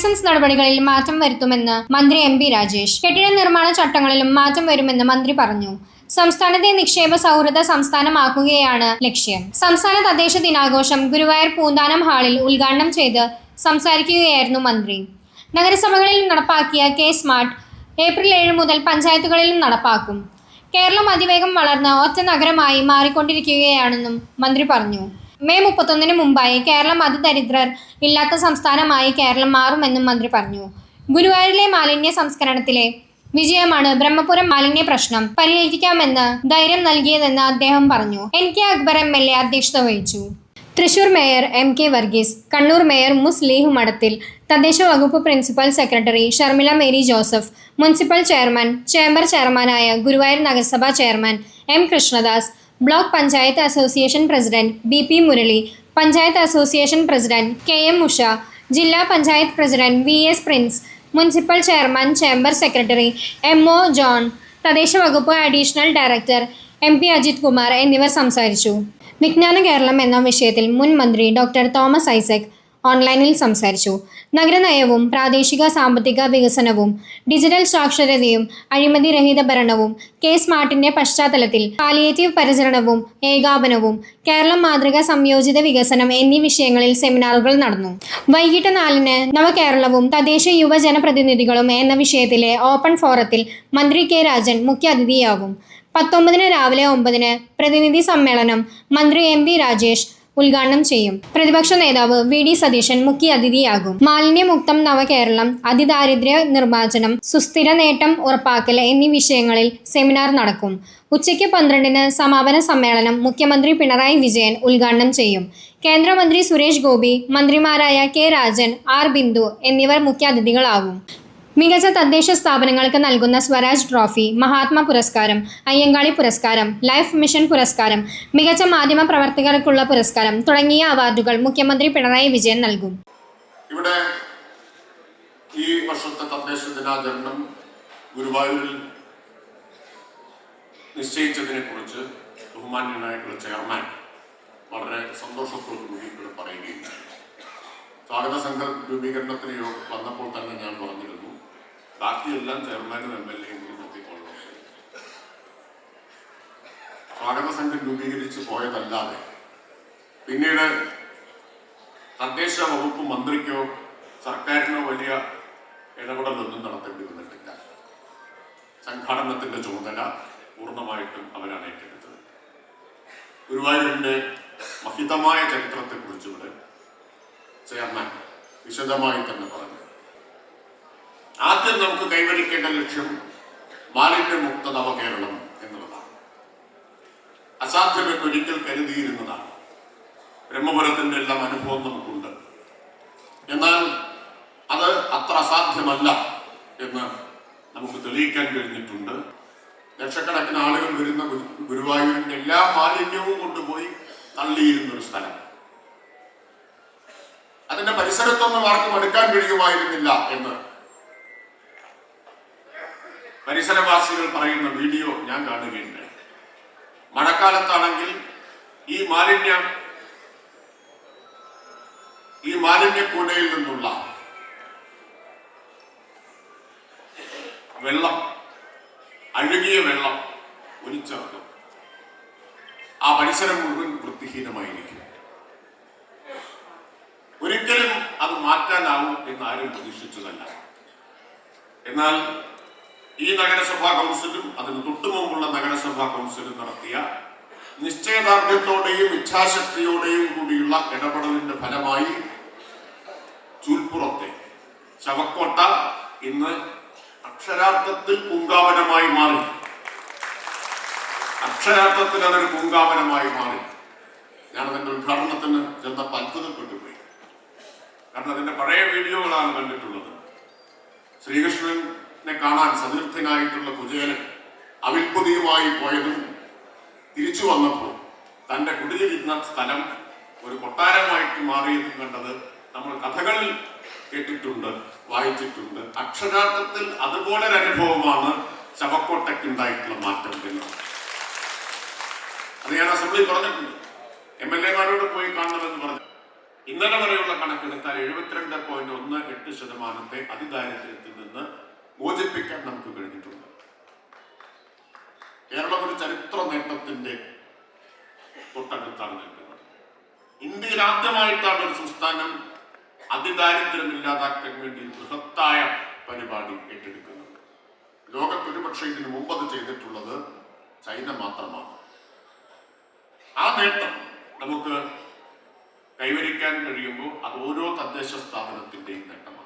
Licence നടപടികളിൽ മാറ്റം വരുത്തുമെന്ന് മന്ത്രി എം പി രാജേഷ്. കെട്ടിട നിർമ്മാണ ചട്ടങ്ങളിലും മാറ്റം വരുമെന്ന് മന്ത്രി പറഞ്ഞു. സംസ്ഥാനത്തെ നിക്ഷേപ സൗഹൃദ സംസ്ഥാനമാക്കുകയാണ് ലക്ഷ്യം. സംസ്ഥാന തദ്ദേശ ദിനാഘോഷം ഗുരുവായൂർ പൂന്താനം ഹാളിൽ ഉദ്ഘാടനം ചെയ്ത് സംസാരിക്കുകയായിരുന്നു മന്ത്രി. നഗരസഭകളിൽ നടപ്പാക്കിയ കെ സ്മാർട്ട് ഏപ്രിൽ ഏഴ് മുതൽ പഞ്ചായത്തുകളിലും നടപ്പാക്കും. കേരളം അതിവേഗം വളർന്ന ഒറ്റ നഗരമായി മാറിക്കൊണ്ടിരിക്കുകയാണെന്നും മന്ത്രി പറഞ്ഞു. മെയ് മുപ്പത്തൊന്നിന് മുമ്പായി കേരളം അതിദരിദ്രർ ഇല്ലാത്ത സംസ്ഥാനമായി കേരളം മാറുമെന്നും മന്ത്രി പറഞ്ഞു. ഗുരുവായൂരിലെ മാലിന്യ സംസ്കരണത്തിലെ വിജയമാണ് ബ്രഹ്മപുരം മാലിന്യ പ്രശ്നം പരിഹരിക്കാമെന്ന് ധൈര്യം നൽകിയതെന്ന് അദ്ദേഹം പറഞ്ഞു. N K Akbar M L A അധ്യക്ഷത വഹിച്ചു. Thrissur mayor M K Varghese Kannur mayor Muslih Madathil തദ്ദേശ വകുപ്പ് principal secretary Sharmila Mary Joseph municipal chairman chamber ചെയർമാനായ ഗുരുവായൂർ നഗരസഭാ chairman M Krishnadas block panchayat association president B P Murali panchayat association president K M Usha ജില്ലാ panchayat president V S Prince municipal chairman chamber secretary M O John തദ്ദേശ വകുപ്പ് additional director M P Ajith Kumar എന്നിവർ സംസാരിച്ചു. വിജ്ഞാന കേരളം എന്ന വിഷയത്തിൽ മുൻ മന്ത്രി ഡോക്ടർ തോമസ് ഐസക് ഓൺലൈനിൽ സംസാരിച്ചു. നഗരനയവും പ്രാദേശിക സാമ്പത്തിക വികസനവും ഡിജിറ്റൽ സാക്ഷരതയും അഴിമതി രഹിത ഭരണവും കെ സ്മാർട്ടിന്റെ പശ്ചാത്തലത്തിൽ പാലിയേറ്റീവ് പരിചരണവും ഏകാപനവും കേരളം മാതൃക സംയോജിത വികസനം എന്നീ വിഷയങ്ങളിൽ സെമിനാറുകൾ നടന്നു. വൈകിട്ട് നാലിന് നവകേരളവും തദ്ദേശ യുവജനപ്രതിനിധികളും എന്ന വിഷയത്തിലെ ഓപ്പൺ ഫോറത്തിൽ മന്ത്രി കെ രാജൻ മുഖ്യാതിഥിയാവും പത്തൊമ്പതിന് രാവിലെ ഒമ്പതിന് പ്രതിനിധി സമ്മേളനം മന്ത്രി എം വി രാജേഷ് ഉദ്ഘാടനം ചെയ്യും. പ്രതിപക്ഷ നേതാവ് വി. ഡി. സതീശൻ മുഖ്യ അതിഥിയാകും മാലിന്യമുക്തം നവകേരളം അതിദാരിദ്ര്യ നിർമ്മാർജനം സുസ്ഥിര നേട്ടം ഉറപ്പാക്കൽ എന്നീ വിഷയങ്ങളിൽ സെമിനാർ നടക്കും. ഉച്ചയ്ക്ക് പന്ത്രണ്ടിന് സമാപന സമ്മേളനം മുഖ്യമന്ത്രി പിണറായി വിജയൻ ഉദ്ഘാടനം ചെയ്യും. കേന്ദ്രമന്ത്രി സുരേഷ് ഗോപി മന്ത്രിമാരായ കെ. രാജൻ ആർ. ബിന്ദു എന്നിവർ മുഖ്യാതിഥികളാവും മികച്ച തദ്ദേശ സ്ഥാപനങ്ങൾക്ക് നൽകുന്ന സ്വരാജ് ട്രോഫി മഹാത്മാ പുരസ്കാരം അയ്യങ്കാളി പുരസ്കാരം ലൈഫ് മിഷൻ പുരസ്കാരം മികച്ച മാധ്യമ പ്രവർത്തകർക്കുള്ള പുരസ്കാരം തുടങ്ങിയ അവാർഡുകൾ മുഖ്യമന്ത്രി പിണറായി വിജയൻ നൽകും. ഇവിടെ ഈ വർഷത്തെ തദ്ദേശ ദിനാചരണം ഗുരുവായൂരിൽ നിശ്ചയിച്ചതിനെ കുറിച്ച് ബഹുമാന്യനായിട്ടുള്ള ചെയർമാൻ വളരെ സന്തോഷത്തോടു കൂടി ഇവിടെ പറയുകയുണ്ടായി സ്വാഗത സംഘ രൂപീകരണത്തിന് വന്നപ്പോൾ തന്നെ ഞാൻ പറഞ്ഞിരുന്നു. ബാക്കിയെല്ലാം ചെയർമാനും എം എൽ എയും നോക്കിക്കൊള്ളണം സ്വാഗത സംഘം രൂപീകരിച്ച് പോയതല്ലാതെ പിന്നീട് തദ്ദേശ വകുപ്പ് മന്ത്രിക്കോ സർക്കാരിനോ വലിയ ഇടപെടലൊന്നും നടത്തേണ്ടി വന്നിട്ടില്ല. സംഘാടനത്തിന്റെ ചുമതല പൂർണമായിട്ടും അവരാണ് ഏറ്റെടുത്തത്. ഗുരുവായൂരിന്റെ മഹിതമായ ചരിത്രത്തെക്കുറിച്ച് ഇവിടെ ചെയർമാൻ വിശദമായി തന്നെ പറഞ്ഞു. ആദ്യം നമുക്ക് കൈവരിക്കേണ്ട ലക്ഷ്യം മാലിന്യമുക്ത നവകേരളം എന്നുള്ളതാണ്. അസാധ്യമെന്ന് ഒരിക്കൽ കരുതിയിരുന്നതാണ്. ബ്രഹ്മപുരത്തിന്റെ എല്ലാം അനുഭവം നമുക്കുണ്ട്. എന്നാൽ അത് അത്ര അസാധ്യമല്ല എന്ന് നമുക്ക് തെളിയിക്കാൻ കഴിഞ്ഞിട്ടുണ്ട്. ലക്ഷക്കണക്കിന് ആളുകൾ വരുന്ന ഗുരു- ഗുരുവായൂരിന്റെ എല്ലാ മാലിന്യവും കൊണ്ടുപോയി തള്ളിയിരുന്ന ഒരു സ്ഥലം. അതിന്റെ പരിസരത്തൊന്നും ആർക്കും എടുക്കാൻ കഴിയുമായിരുന്നില്ല എന്ന് പരിസരവാസികൾ പറയുന്ന വീഡിയോ ഞാൻ കാണുകയുണ്ടായി. മഴക്കാലത്താണെങ്കിൽ ഈ മാലിന്യം ഈ മാലിന്യക്കൂടയിൽ നിന്നുള്ള വെള്ളം അഴുകിയ വെള്ളം ഒലിച്ചിറക്കും. ആ പരിസരം മുഴുവൻ വൃത്തിഹീനമായിരിക്കും. ഒരിക്കലും അത് മാറ്റാനാവും എന്ന് ആരും പ്രതീക്ഷിച്ചതല്ല. എന്നാൽ ഈ നഗരസഭാ കൗൺസിലും അതിന് തൊട്ടു മുമ്പുള്ള നഗരസഭാ കൗൺസിലും നടത്തിയ നിശ്ചയദാർഢ്യത്തോടെയും ഇച്ഛാശക്തിയോടെയും കൂടിയുള്ള ഇടപെടലിന്റെ ഫലമായി ചൂൽപ്പുറത്തെ ശവക്കോട്ട ഇന്ന് അക്ഷരാർത്ഥത്തിൽ പൂങ്കാവനമായി മാറി. അക്ഷരാർത്ഥത്തിൽ അതൊരു പൂങ്കാവനമായി മാറി. ഞാൻ അതിന്റെ ഉദ്ഘാടനത്തിന് ചെന്നപ്പോൾ അത്ഭുതപ്പെട്ടുപോയി കാരണം അതിന്റെ പഴയ വീഡിയോകളാണ് കണ്ടിട്ടുള്ളത്. ശ്രീകൃഷ്ണനെ കാണാൻ സതീർത്ഥനായിട്ടുള്ള കുചേലൻ അവിൽപുതിയുമായി പോയതും തിരിച്ചു വന്നപ്പോൾ തന്റെ കുടിലിരുന്ന സ്ഥലം ഒരു കൊട്ടാരമായിട്ട് മാറിയതും കണ്ടത് നമ്മൾ കഥകളിൽ കേട്ടിട്ടുണ്ട് വായിച്ചിട്ടുണ്ട്. അക്ഷരാർത്ഥത്തിൽ അതുപോലെ ഒരു അനുഭവമാണ് ശവക്കോട്ടയ്ക്ക് ഉണ്ടായിട്ടുള്ള മാറ്റം എന്ന്. അത് ഞാൻ അസംബ്ലി പറഞ്ഞിട്ടുണ്ട്. എം എൽ എമാരോട് പോയി കാണണമെന്ന് പറഞ്ഞു. ഇന്നലെ വരെയുള്ള കണക്കെടുത്താൽ എഴുപത്തിരണ്ട് പോയിന്റ് ഒന്ന് എട്ട് ശതമാനത്തെ അതിദാരിദ്ര്യത്തിൽ നിന്ന് മോചിപ്പിക്കാൻ നമുക്ക് കഴിഞ്ഞിട്ടുണ്ട്. കേരളം ഒരു ചരിത്ര നേട്ടത്തിന്റെ തൊട്ടടുത്താണ് നിൽക്കുന്നത്. ഇന്ത്യയിൽ ആദ്യമായിട്ടാണ് ഒരു സംസ്ഥാനം അതിദാരിദ്ര്യം ഇല്ലാതാക്കാൻ വേണ്ടി ബൃഹത്തായ പരിപാടി ഏറ്റെടുക്കുന്നത്. ലോകത്ത് ഒരുപക്ഷെ ഇതിനു മുമ്പ് അത് ചെയ്തിട്ടുള്ളത് ചൈന മാത്രമാണ്. ആ നേട്ടം നമുക്ക് കൈവരിക്കാൻ കഴിയുമ്പോൾ അത് ഓരോ തദ്ദേശ സ്ഥാപനത്തിന്റെയും നേട്ടമാണ്.